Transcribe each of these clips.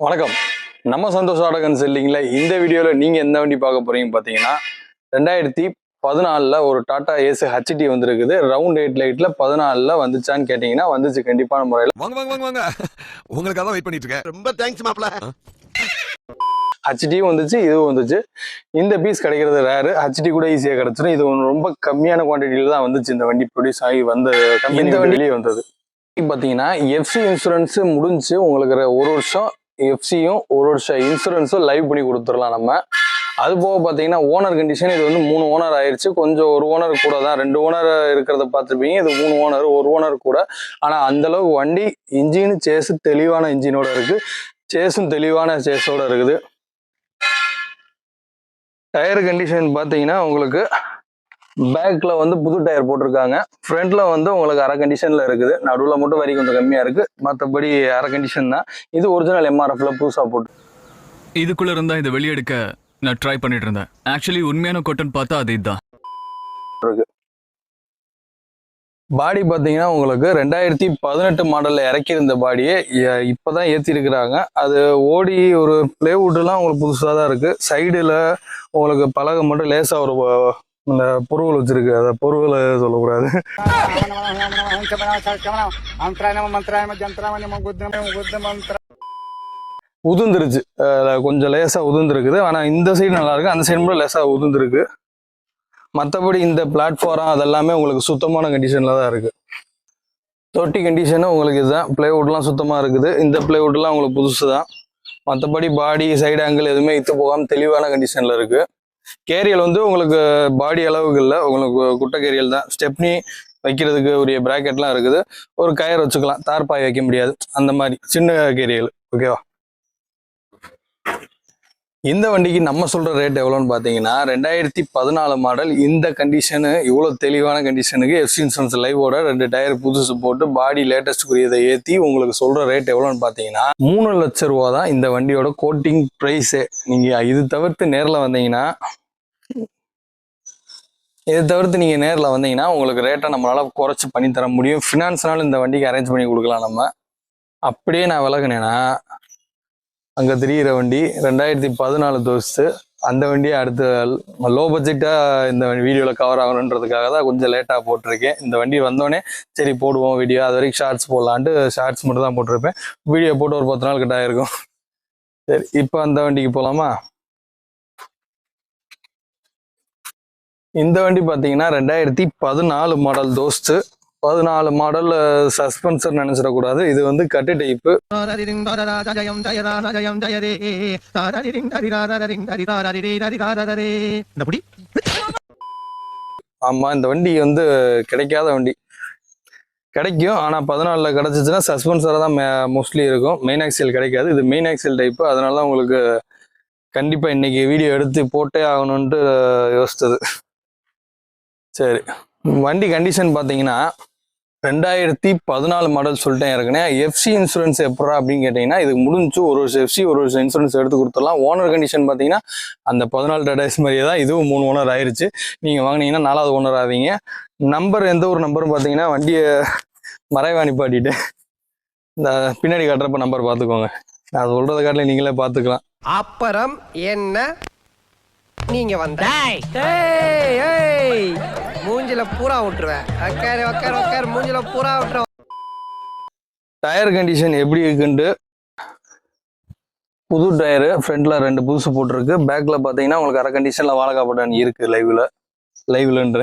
வணக்கம். நம்ம சந்தோஷ் ஆடகன் செல்லிங்கில் இந்த வீடியோவில் நீங்கள் எந்த வண்டி பார்க்க போறீங்க பார்த்தீங்கன்னா ரெண்டாயிரத்தி பதினாலில் ஒரு டாடா ஏஸ் ஹச்டி வந்திருக்குது. ரவுண்ட் எயிட் லைட்டில் பதினாலில் வந்துச்சான்னு கேட்டிங்கன்னா வந்துச்சு கண்டிப்பான முறையில். வாங்க வாங்க வாங்க வாங்க. உங்களுக்காக தான் வெயிட் பண்ணிட்டு இருக்கேன். ரொம்ப தேங்க்ஸ் மாப்ள. ஹச்டியும் வந்துச்சு இதுவும் வந்துச்சு. இந்த பீஸ் கிடைக்கிறது ரேரு ஹச்டி கூட ஈஸியாக கிடச்சிரும். இது ஒன்று ரொம்ப கம்மியான குவான்டிட்டியில் தான் வந்துச்சு. இந்த வண்டி ப்ரொடியூஸ் ஆகி வந்த கம்பெனி வண்டியிலேயே வந்தது. பார்த்தீங்கன்னா எஃப்சி இன்சூரன்ஸ் முடிஞ்சு உங்களுக்கு ஒரு வருஷம் எஃப்சியும் ஒரு வருஷம் இன்சூரன்ஸும் லைவ் பண்ணி கொடுத்துடலாம் நம்ம. அது போக பார்த்தீங்கன்னா ஓனர் கண்டிஷன் இது வந்து மூணு ஓனர் ஆயிடுச்சு கொஞ்சம் ஒரு ஓனர் கூட தான். ரெண்டு ஓனர் இருக்கிறத பார்த்துருப்பீங்க. இது மூணு ஓனர் ஒரு ஓனர் கூட. ஆனால் அந்தளவுக்கு வண்டி இன்ஜின் சேஸு தெளிவான இன்ஜினோட இருக்குது சேஸும் தெளிவான சேஸோட இருக்குது. டயர் கண்டிஷன் பார்த்தீங்கன்னா உங்களுக்கு பேக்ல வந்து புது டயர் போட்டிருக்காங்க. ஃப்ரண்ட்ல வந்து உங்களுக்கு அரை கண்டிஷன்ல இருக்குது. நடுவில் மட்டும் வரி கொஞ்சம் கம்மியா இருக்கு. மற்றபடி அரை கண்டிஷன் தான். இது ஒரிஜினல் எம்ஆர்எஃப்ல புதுசா போட்டு இதுக்குள்ள இருந்தா இதை வெளியெடுக்க நான் ட்ரை பண்ணிட்டு இருந்தேன். ஆக்சுவலி உண்மையான கொட்டன் பார்த்தா அது இதுதான். பாடி பார்த்தீங்கன்னா உங்களுக்கு ரெண்டாயிரத்தி பதினெட்டு மாடலில் இறக்கியிருந்த பாடியே இ- இப்பதான் ஏற்றிருக்கிறாங்க அது ஓடி ஒரு பிளேவுட்லாம் உங்களுக்கு புதுசாக தான் இருக்கு. சைடில் உங்களுக்கு பலகை மட்டும் லேசாக ஒரு இந்த பொருள் வச்சிருக்கு. அதை பொருளை சொல்லக்கூடாது. உதிர்ந்துருச்சு. கொஞ்சம் லேசாக உதிர்ந்துருக்குது. ஆனால் இந்த சைடு நல்லா இருக்கு. அந்த சைடு மட்டும் லேசாக உதிர்ந்துருக்கு. மற்றபடி இந்த பிளாட்ஃபாரம் அதெல்லாமே உங்களுக்கு சுத்தமான கண்டிஷனில் தான் இருக்குது தொட்டி கண்டிஷனும் உங்களுக்கு இதுதான். பிளேவுட்லாம் சுத்தமாக இருக்குது. இந்த பிளேவுட்லாம் உங்களுக்கு புதுசு தான் மற்றபடி பாடி சைடு ஆங்கிள் எதுவுமே இத்து போகாமல் தெளிவான கண்டிஷனில் இருக்குது கேரியல் வந்து உங்களுக்கு பாடி அளவுக்கு இல்லை உங்களுக்கு குட்டை கேரியல் தான். ஸ்டெப்னி வைக்கிறதுக்கு உரிய ப்ராக்கெட்லாம் இருக்குது. ஒரு கயர் வச்சுக்கலாம். தார்பாய் வைக்க முடியாது. அந்த மாதிரி. சின்ன கேரியல் ஓகேவா? இந்த வண்டிக்கு நம்ம சொல்ற ரேட் எவ்வளோன்னு பார்த்தீங்கன்னா ரெண்டாயிரத்தி பதினாலு மாடல் இந்த கண்டிஷனு இவ்வளோ தெளிவான கண்டிஷனுக்கு எஃப்சி இன்சூரன்ஸ் லைவோட ரெண்டு டயர் புதுசு போட்டு பாடி லேட்டஸ்ட்டுக்குரியதை ஏற்றி உங்களுக்கு சொல்ற ரேட் எவ்வளோன்னு பார்த்தீங்கன்னா மூணு லட்ச ரூபா தான் இந்த வண்டியோட கோட்டிங் ப்ரைஸே நீங்கள் இது தவிர்த்து நேரில் வந்தீங்கன்னா இதை தவிர்த்து நீங்கள் நேரில் வந்தீங்கன்னா உங்களுக்கு ரேட்டை நம்மளால் குறைச்சி பண்ணி தர முடியும். ஃபினான்ஸ்னாலும் இந்த வண்டிக்கு அரேஞ்ச் பண்ணி கொடுக்கலாம் நம்ம. அப்படியே நான் விளக்குனேன்னா அங்கே தெரிகிற வண்டி ரெண்டாயிரத்தி பதினாலு தோஸ்து அந்த வண்டியை அடுத்த லோ பட்ஜெட்டாக இந்த வீடியோவில் கவர் ஆகணுன்றதுக்காக தான் கொஞ்சம் லேட்டாக போட்டிருக்கேன். இந்த வண்டி வந்தோடனே சரி போடுவோம் வீடியோ அது வரைக்கும் ஷார்ட்ஸ் போடலான்ட்டு ஷார்ட்ஸ் மட்டும் தான் போட்டிருப்பேன். வீடியோ போட்டு ஒரு பத்து நாள் கிட்ட ஆயிருக்கும் சரி இப்போ அந்த வண்டிக்கு போகலாமா இந்த வண்டி பார்த்தீங்கன்னா ரெண்டாயிரத்தி பதினாலு மாடல் தோஸ்து. பதினாலு மாடல் சஸ்பென்சர் நினைச்சிடக்கூடாது. இது வந்து கட்டு டைப்பு ஆமா இந்த வண்டி வந்து கிடைக்காத வண்டி. கிடைக்கும் ஆனா பதினாலில் கிடைச்சிச்சுன்னா சஸ்பென்சராக தான் மோஸ்ட்லி இருக்கும். மெயின் ஆக்சியல் கிடைக்காது. இது மெயின் ஆக்சியல் டைப்பு அதனால தான் உங்களுக்கு கண்டிப்பா இன்னைக்கு வீடியோ எடுத்து போட்டே ஆகணும்ட்டு யோசிச்சது. சரி வண்டி கண்டிஷன் பார்த்தீங்கன்னா ரெண்டாயிரத்தி பதினாலு மாடல் சொல்லிட்டேன் ஏற்கனவே. எஃப்சி இன்சூரன்ஸ் எப்படா அப்படின்னு கேட்டிங்கன்னா இது முடிஞ்சு ஒரு வருஷம் எஃப்சி ஒரு வருஷம் இன்சூரன்ஸ் எடுத்து கொடுத்துடலாம். ஓனர் கண்டிஷன் பார்த்தீங்கன்னா அந்த பதினாலு டாடாஸ் மாதிரியே தான் இதுவும் மூணு ஓனர் ஆயிருச்சு. நீங்கள் வாங்குனீங்கன்னா நாலாவது ஓனர் ஆவீங்க. நம்பர் எந்த ஒரு நம்பரும் பார்த்தீங்கன்னா வண்டியை மறைவா நிப்பாட்டிட்டு இந்த பின்னாடி காட்டுறப்ப நம்பர் பார்த்துக்கோங்க. நான் சொல்கிறத காட்டில நீங்களே பார்த்துக்கலாம். அப்புறம் என்ன? நீங்க வந்த மூஞ்சில பூரா விட்டுருவேன். மூஞ்சில பூரா விட்டுருவேன். டயர் கண்டிஷன் எப்படி இருக்குன்ட்டு? புது டயரு ஃப்ரண்ட்ல ரெண்டு புதுசு போட்டிருக்கு. பேக்ல பார்த்தீங்கன்னா உங்களுக்கு அரை கண்டிஷன்ல வாழகா பட்டன் இருக்கு லைவ்ல லைவ்லன்ற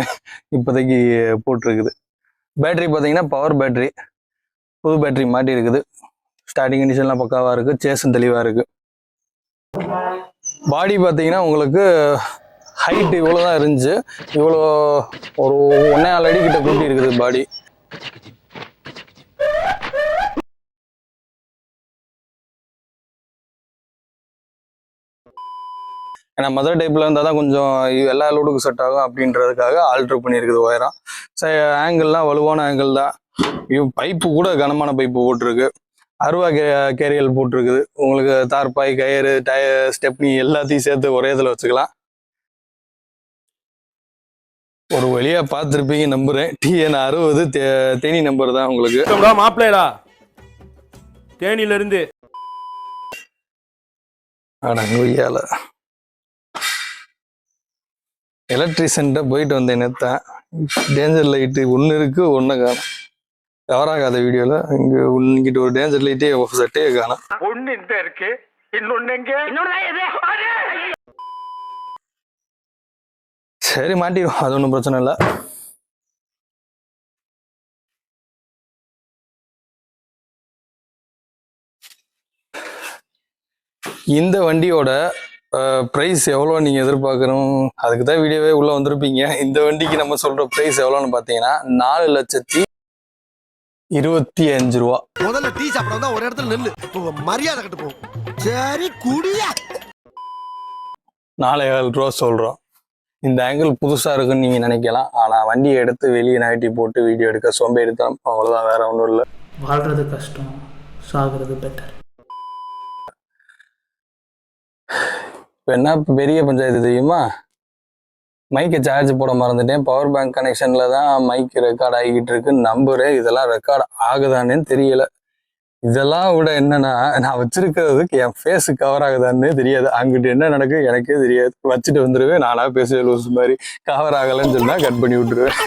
இப்போதைக்கு போட்டிருக்குது. பேட்டரி பார்த்தீங்கன்னா பவர் பேட்டரி புது பேட்டரி மாட்டி இருக்குது. ஸ்டார்டிங் கண்டிஷன்லாம் பக்காவாக இருக்கு. சேஸும் தெளிவாக இருக்கு. பாடி பார்த்தீங்கன்னா உங்களுக்கு ஹைட் இவ்வளோ தான் இருந்துச்சு. இவ்வளோ ஒரு ஒன்னே நாலு அடி கிட்ட கூட்டி இருக்குது பாடி ஏன்னா மதர் டைப்பில் இருந்தால் தான் கொஞ்சம் எல்லா லோடுக்கும் செட் ஆகும் அப்படின்றதுக்காக ஆல்ட்ரு பண்ணியிருக்குது ஒயரம் சரி ஆங்கிள்லாம் வலுவான ஆங்கிள் தான். பைப்பு கூட கனமான பைப்பு போட்டிருக்கு. அருவா கே கேரியல் போட்டிருக்குது. உங்களுக்கு தார்பாய் கயிறு டயர் ஸ்டெப்னி எல்லாத்தையும் சேர்த்து ஒரே இதில் வச்சுக்கலாம். ஒரு வழியா பார்த்துருப்பீங்க நம்புறேன். டிஎன் அறுபது தேனி நம்பர் தான் உங்களுக்கு. மாப்பிள்ளைடா. தேனியில இருந்து அடங்குயால எலக்ட்ரிஷியன்ட்ட போயிட்டு வந்தேன் நேத்தான் டேஞ்சர் லைட்டு ஒன்று இருக்கு ஒன்று காணும். கவர் ஆகாத வீடியோவில் இங்கே இங்கிட்ட ஒரு டேஞ்சர் லைட்டே சட்டையே காணும். ஒண்ணு இந்த இருக்கு இன்னொன்னு எங்க சரி மாட்டிடும் அது ஒன்றும் பிரச்சனை இல்லை. இந்த வண்டியோட ப்ரைஸ் எவ்வளோ நீங்கள் எதிர்பார்க்கணும்? அதுக்கு தான் வீடியோவே உள்ளே வந்திருப்பீங்க. இந்த வண்டிக்கு நம்ம சொல்கிற ப்ரைஸ் எவ்வளோன்னு பார்த்தீங்கன்னா நாலு லட்சத்தி இருபத்தி அஞ்சு ரூபா. முதல்ல டீ சாப்பிட வந்தா ஒரு இடத்துல நில்லு. மரியாதை கட்டு போ சரி குடியா. நாலே ஏழு ரூபா சொல்கிறோம் இந்த ஆங்கிள் புதுசாக இருக்குன்னு நீங்கள் நினைக்கலாம். ஆனால் வண்டியை எடுத்து வெளியே நகட்டி போட்டு வீடியோ எடுக்க சோம்பேறி தான் அவ்வளோதான் வேற ஒன்றும் இல்லை. வாழ்றது கஷ்டம் சாகிறது பெட்டர் இப்போ என்ன பெரிய பஞ்சாயத்து தெரியுமா? மைக்கை சார்ஜ் போட மறந்துட்டேன். பவர் பேங்க் கனெக்ஷனில் தான் மைக் ரெக்கார்ட் ஆகிக்கிட்டு இருக்கு. நம்பரு இதெல்லாம் ரெக்கார்ட் ஆகுதானேன்னு தெரியல. இதெல்லாம் விட என்னன்னா நான் வச்சிருக்கிறதுக்கு என் ஃபேஸ் கவர் ஆகுதான்னு தெரியாது. அங்கிட்டு என்ன நடக்கு எனக்கே தெரியாது. வச்சுட்டு வந்துடுவேன் நானா பேசுவேன் லூஸ் மாதிரி. கவர் ஆகலைன்னு சொன்னா கட் பண்ணி விட்டுருவேன்.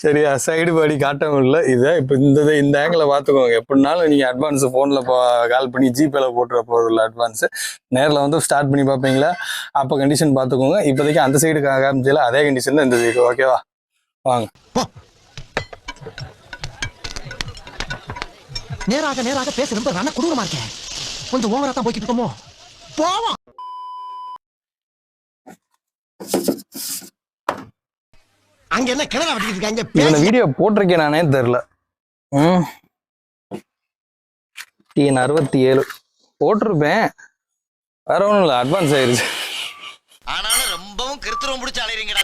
சரியா? சைடு பாடி காட்ட முடியல இதை இப்போ இந்த இதை- இந்த ஆங்கில் பார்த்துக்கோங்க. எப்படினாலும் நீங்கள் அட்வான்ஸ் ஃபோனில் கால் பண்ணி ஜிபேல போட்டுற போகிறதில்ல அட்வான்ஸு நேரில் வந்து ஸ்டார்ட் பண்ணி பார்ப்பீங்களா? அப்போ கண்டிஷன் பார்த்துக்கோங்க. இப்போதைக்கு அந்த சைடு காமிச்சல அதே கண்டிஷன் தான் இந்த சைடு ஓகேவா வாங்க. நேராக நேராக பேச ரொம்ப நல்ல கொடூரமா இருக்கேன் கொஞ்சம் ஓவரா தான் போய்கிட்டு இருக்கோமோ? போவோம். அங்க என்ன கிணறா வெட்டிட்டு இருக்காங்க? இவனை. வீடியோ போட்டிருக்கேன் நானே தெரில ம். டிஎன் அறுபத்தி ஏழு போட்டிருப்பேன். வேற ஒன்றும் இல்லை அட்வான்ஸ் ஆயிருச்சு. ஆனாலும் ரொம்பவும் கிருத்துரம் பிடிச்சி அலையறீங்கடா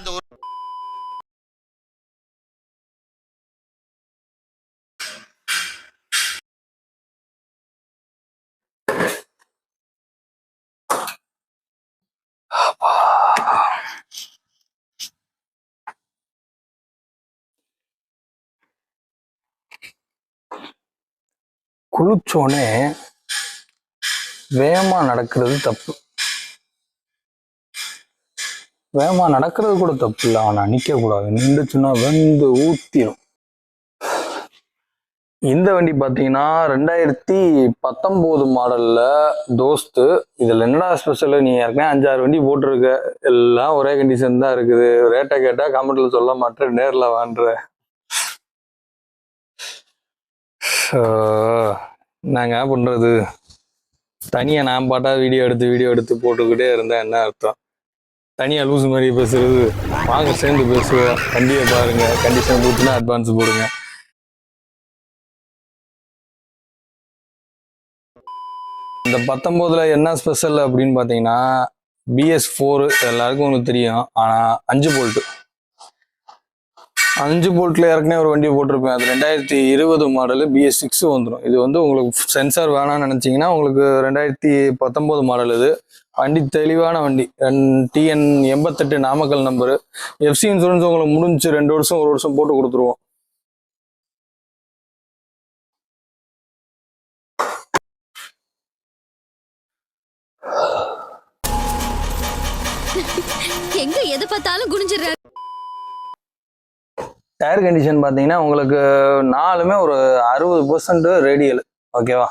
குளிச்சோடனே வேகமா நடக்கிறது தப்பு. வேகமா நடக்கிறது கூட தப்பு இல்லை. ஆனா நிக்க கூடாது. நின்றுச்சுன்னா வெந்து ஊத்திரும். இந்த வண்டி பார்த்தீங்கன்னா ரெண்டாயிரத்தி பத்தொம்போது மாடல்ல தோஸ்து. இதுல என்னடா ஸ்பெஷல் நீ ஏற்கனவே அஞ்சாறு வண்டி போட்டிருக்க. எல்லாம் ஒரே கண்டிஷன் தான் இருக்குது. ரேட்டை கேட்டா கமெண்ட்ல சொல்ல மாட்டேன். நேர்ல வான்ற நாங்க பண்றது? தனியா நான் பாட்டா வீடியோ எடுத்து வீடியோ எடுத்து போட்டுக்கிட்டே இருந்தா என்ன அர்த்தம்? தனியா லூஸ் மாதிரி பேசுறது வாங்க சேர்ந்து பேசுவோம் வண்டியை பாருங்க கண்டிஷன் கொடுத்துனா அட்வான்ஸ் போடுங்க. இந்த பத்தொம்போதுல என்ன ஸ்பெஷல் அப்படின்னு பார்த்தீங்கன்னா பிஎஸ் ஃபோர் எல்லாருக்கும் உங்களுக்கு தெரியும். ஆனால் அஞ்சு போல்ட்டு அஞ்சு போல்ட்ல ஏற்கனவே ஒரு வண்டி போட்டிருப்பேன். அது ரெண்டாயிரத்தி இருபது மாடலு பிஎஸ் சிக்ஸ் வந்துடும் இது வந்து உங்களுக்கு சென்சார் வேணாம்னு நினச்சிங்கன்னா உங்களுக்கு ரெண்டாயிரத்தி பத்தொம்போது மாடல் இது. வண்டி தெளிவான வண்டி. டிஎன் எண்பத்தெட்டு நாமக்கல் நம்பரு எஃப்சி இன்சூரன்ஸ் உங்களுக்கு முடிஞ்சு ரெண்டு வருஷம் ஒரு வருஷம் போட்டு கொடுத்துருவோம். எங்க எதை பார்த்தாலும் குனிஞ்சிடுறாரு டயர் கண்டிஷன் பார்த்தீங்கன்னா உங்களுக்கு நாலுமே ஒரு அறுபது பர்சன்ட் ரேடியல் ஓகேவா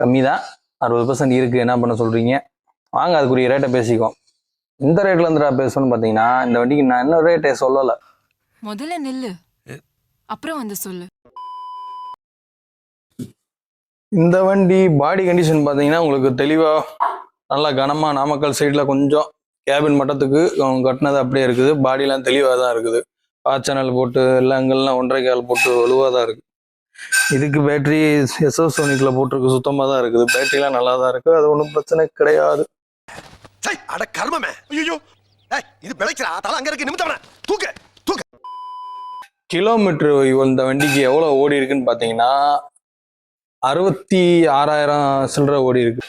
கம்மி தான் அறுபது பர்சன்ட் இருக்கு. என்ன பண்ண சொல்றீங்க? வாங்க அதுக்குரிய ரேட்டை பேசிக்குவோம். இந்த ரேட்ல இருந்து நான் பேசணும்னு பார்த்தீங்கன்னா இந்த வண்டிக்கு நான் என்ன ரேட்டே சொல்லலை. முதல்ல நில்லு. அப்புறம் வந்து சொல்லு. இந்த வண்டி பாடி கண்டிஷன் பார்த்தீங்கன்னா உங்களுக்கு தெளிவாக நல்லா கனமாக நாமக்கல் சைடில் கொஞ்சம் கேபின் மட்டத்துக்கு அவங்க கட்டினது அப்படியே இருக்குது. பாடிலாம் தெளிவாக தான் இருக்குது. பாச்சனல் போட்டு எல்லாம் அங்கெல்லாம் ஒன்றரை கால் போட்டு வலுவாக தான் இருக்குது இதுக்கு பேட்டரி எஸ்எஸ் சோனிக்கில் போட்டிருக்கு சுத்தமாக தான் இருக்குது. பேட்டரிலாம் நல்லா தான் இருக்குது அது ஒன்றும் பிரச்சனை கிடையாது. அட கர்மமே. ஐயோ இது பிழைச்சா தலை அங்க இருக்கு. நிமித்தவன. தூக்கு தூக்கு. கிலோமீட்டர் இந்த வண்டிக்கு எவ்வளோ ஓடி இருக்குன்னு பார்த்தீங்கன்னா அறுபத்தி ஆறாயிரம் சில்லற ஓடி இருக்கு.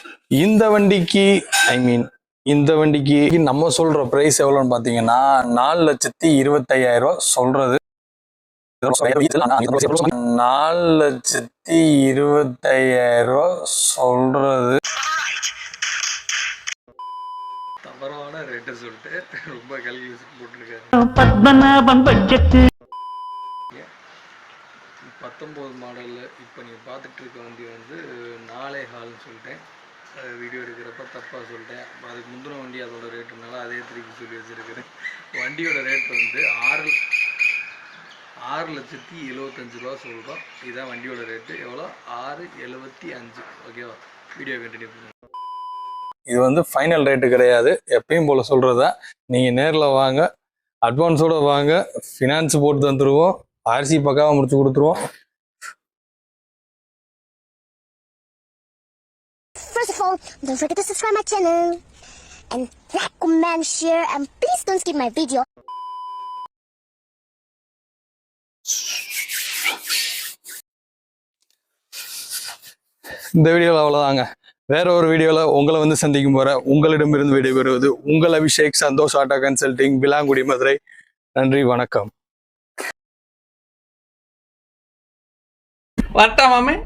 இந்த வண்டிக்கு ஐ மீன் இந்த வண்டிக்கு நம்ம சொல்ற பிரைஸ் எவ்வளோன்னு பார்த்தீங்கன்னா நாலு லட்சத்தி இருபத்தையாயிரம் ரூபா சொல்றது. நாலு லட்சத்தி இருபத்தையாயிரம் ரூபா சொல்றது. தவறான ரேட்டை சொல்லிட்டு ரொம்ப கல்குலேஷன் போட்டிருக்காரு. பத்மநாபம் பட்ஜெட் பத்தொம்போது மாடலில் இப்போ நீங்கள் பார்த்துட்டு இருக்க வண்டி வந்து நாலே ஹால்னு சொல்லிட்டேன். வீடியோ எடுக்கிறப்ப தப்பாக சொல்லிட்டேன். அதுக்கு முந்தின வண்டி அதோட ரேட்டுனால அதே திருப்பி சொல்லி வச்சுருக்கிறேன். வண்டியோட ரேட் வந்து ஆறு ஆறு லட்சத்தி எழுபத்தஞ்சு ரூபா சொல்கிறோம் இதுதான் வண்டியோட ரேட்டு எவ்வளோ? ஆறு எழுபத்தி அஞ்சு. ஓகேவா வீடியோ கண்டினியூ பண்ணுங்க. இது வந்து ஃபைனல் ரேட்டு கிடையாது. எப்பயும் போல் சொல்கிறது தான் நீங்கள் நேரில் வாங்க அட்வான்ஸோட வாங்க ஃபினான்ஸ் போட்டு தந்துடுவோம் ஆர்சி பக்காவாக முடிச்சு கொடுத்துருவோம். All, don't forget to subscribe my channel. And like, comment, share, and please don't skip my video. இந்த வீடியோவில் அவ்வளோதாங்க வேற ஒரு வீடியோவில் உங்களை வந்து சந்திக்கும் போகிற உங்களிடமிருந்து விடைபெறுவது உங்கள் அபிஷேக் சந்தோஷ் ஆட்டோ கன்சல்டிங் விலாங்குடி மதுரை. நன்றி வணக்கம். வரட்டா மாமே.